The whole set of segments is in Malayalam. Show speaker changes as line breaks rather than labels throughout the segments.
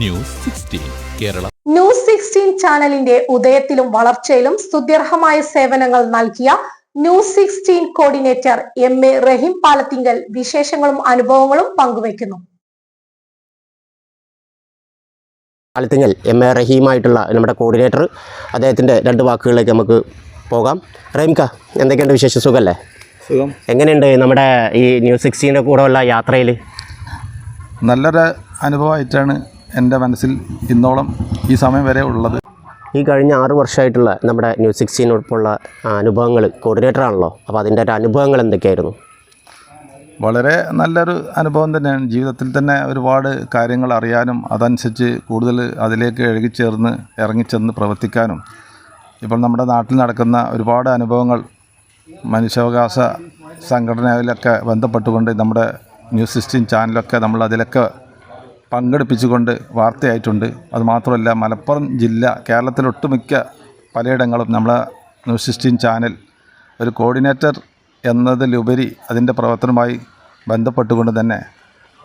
News sixteen Kerala
news sixteen ചാനലിന്റെ ഉദയത്തിലും വളർച്ചയിലും സ്തുത്യർഹമായ സേവനങ്ങൾ നൽകിയ news sixteen coordinator M A Rahim Palathinkal വിശേഷങ്ങളും അനുഭവങ്ങളും പങ്കുവയ്ക്കുന്നു.
പാലത്തിങ്കൽ എം എ റഹീമായിട്ടുള്ള നമ്മുടെ കോർഡിനേറ്റർ അദ്ദേഹത്തിന്റെ രണ്ട് വാക്കുകളിലേക്ക് നമുക്ക് പോകാം. റഹീംക എന്തൊക്കെയുണ്ട് വിശേഷ? സുഖമല്ലേ
സുഖം.
എങ്ങനെയുണ്ട് നമ്മുടെ ഈ ന്യൂസ് സിക്സ്റ്റീന്റെ കൂടെയുള്ള യാത്രയിൽ
നല്ലൊരു അനുഭവമായിട്ടാണ് എന്റെ മനസ്സിൽ ഇന്നോളം ഈ സമയം വരെ ഉള്ളത്.
ഈ കഴിഞ്ഞ ആറ് വർഷമായിട്ടുള്ള നമ്മുടെ ന്യൂസ് സിക്സ്റ്റീനോടൊപ്പമുള്ള അനുഭവങ്ങൾ കോർഡിനേറ്റർ ആണല്ലോ അപ്പോൾ അതിന്റെ ഒരു അനുഭവങ്ങൾ എന്തൊക്കെയായിരുന്നു?
വളരെ നല്ലൊരു അനുഭവം തന്നെയാണ്. ജീവിതത്തിൽ തന്നെ ഒരുപാട് കാര്യങ്ങൾ അറിയാനും അതനുസരിച്ച് കൂടുതൽ അതിലേക്ക് എഴുകിച്ചേർന്ന് ഇറങ്ങിച്ചെന്ന് പ്രവർത്തിക്കാനും. ഇപ്പോൾ നമ്മുടെ നാട്ടിൽ നടക്കുന്ന ഒരുപാട് അനുഭവങ്ങൾ മനുഷ്യാവകാശ സംഘടനയിലൊക്കെ ബന്ധപ്പെട്ടുകൊണ്ട് നമ്മുടെ ന്യൂസ് സിക്സ്റ്റീൻ ചാനലൊക്കെ നമ്മൾ അതിലൊക്കെ പങ്കെടുപ്പിച്ചുകൊണ്ട് വാർത്തയായിട്ടുണ്ട്. അതുമാത്രമല്ല മലപ്പുറം ജില്ല കേരളത്തിലൊട്ടുമിക്ക പലയിടങ്ങളും നമ്മളെ ന്യൂസ് സിക്സ്റ്റീൻ ചാനൽ ഒരു കോർഡിനേറ്റർ എന്നതിലുപരി അതിന്റെ പ്രവർത്തനവുമായി ബന്ധപ്പെട്ടുകൊണ്ട് തന്നെ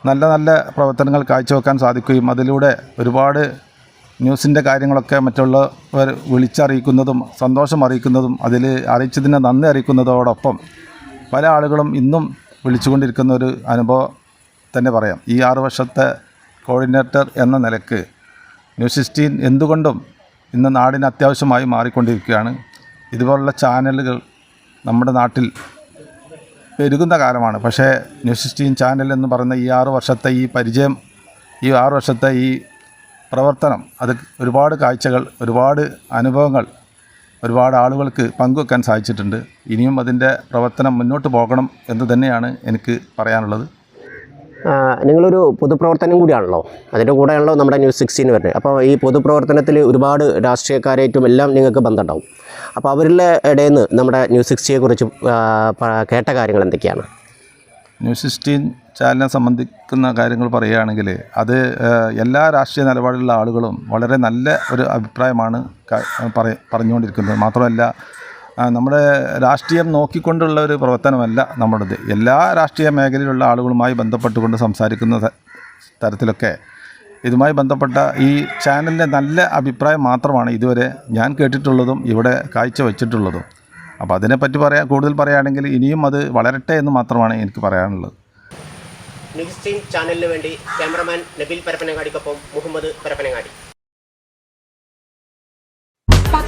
നല്ല നല്ല പ്രവർത്തനങ്ങൾ കാഴ്ചവെക്കാൻ സാധിക്കുകയും അതിലൂടെ ഒരുപാട് ന്യൂസിന്റെ കാര്യങ്ങളൊക്കെ മറ്റുള്ളവർ വിളിച്ചറിയിക്കുന്നതും സന്തോഷം അറിയിക്കുന്നതും അതിൽ അറിയിച്ചതിനെ നന്ദി അറിയിക്കുന്നതോടൊപ്പം പല ആളുകളും ഇന്നും വിളിച്ചുകൊണ്ടിരിക്കുന്ന ഒരു അനുഭവം തന്നെ പറയാം. ഈ ആറ് വർഷത്തെ കോർഡിനേറ്റർ എന്ന നിലയ്ക്ക് ന്യൂസ് സിക്സ്റ്റീൻ എന്തുകൊണ്ടും ഇന്ന് നാടിന് അത്യാവശ്യമായി മാറിക്കൊണ്ടിരിക്കുകയാണ്. ഇതുപോലുള്ള ചാനലുകൾ നമ്മുടെ നാട്ടിൽ പെരുകുന്ന കാലമാണ്. പക്ഷേ ന്യൂസ് സിക്സ്റ്റീൻ ചാനൽ എന്ന് പറയുന്ന ഈ ആറ് വർഷത്തെ ഈ പരിചയം ഈ ആറ് വർഷത്തെ ഈ പ്രവർത്തനം അത് ഒരുപാട് കാഴ്ചകൾ ഒരുപാട് അനുഭവങ്ങൾ ഒരുപാട് ആളുകൾക്ക് പങ്കുവെക്കാൻ സാധിച്ചിട്ടുണ്ട്. ഇനിയും അതിന്റെ പ്രവർത്തനം മുന്നോട്ട് പോകണം എന്ന് തന്നെയാണ് എനിക്ക് പറയാനുള്ളത്.
നിങ്ങളൊരു പൊതുപ്രവർത്തനം കൂടിയാണല്ലോ. അതിന്റെ കൂടെയാണല്ലോ നമ്മുടെ ന്യൂസ് സിക്സ്റ്റീൻ വരുന്നത്. അപ്പോൾ ഈ പൊതുപ്രവർത്തനത്തിൽ ഒരുപാട് രാഷ്ട്രീയക്കാരായിട്ടും എല്ലാം നിങ്ങൾക്ക് ബന്ധമുണ്ടാവും. അപ്പോൾ അവരുടെ ഇടയിൽ നിന്ന് നമ്മുടെ ന്യൂസ് സിക്സ്റ്റിയെക്കുറിച്ച് കേട്ട കാര്യങ്ങൾ എന്തൊക്കെയാണ്?
ന്യൂസ് സിക്സ്റ്റീൻ ചാനലിനെ സംബന്ധിക്കുന്ന കാര്യങ്ങൾ പറയുകയാണെങ്കിൽ അത് എല്ലാ രാഷ്ട്രീയ നിലപാടിലുള്ള ആളുകളും വളരെ നല്ല ഒരു അഭിപ്രായമാണ് പറഞ്ഞുകൊണ്ടിരിക്കുന്നത്. മാത്രമല്ല നമ്മുടെ രാഷ്ട്രീയം നോക്കിക്കൊണ്ടുള്ള ഒരു പ്രവർത്തനമല്ല നമ്മുടേത്. എല്ലാ രാഷ്ട്രീയ മേഖലയിലുള്ള ആളുകളുമായി ബന്ധപ്പെട്ടുകൊണ്ട് സംസാരിക്കുന്ന തരത്തിലൊക്കെ ഇതുമായി ബന്ധപ്പെട്ട ഈ ചാനലിന്റെ നല്ല അഭിപ്രായം മാത്രമാണ് ഇതുവരെ ഞാൻ കേട്ടിട്ടുള്ളതും ഇവിടെ കാഴ്ചവെച്ചിട്ടുള്ളതും അപ്പോൾ അതിനെപ്പറ്റി പറയാൻ കൂടുതൽ പറയുകയാണെങ്കിൽ ഇനിയും അത് വളരട്ടെ എന്ന് മാത്രമാണ് എനിക്ക് പറയാനുള്ളത്.
ന്യൂസ് ചാനലിന് വേണ്ടി ക്യാമറമാൻ നബീൽ പരപ്പനങ്ങാടിക്കൊപ്പം മുഹമ്മദ് പരപ്പനങ്ങാടി.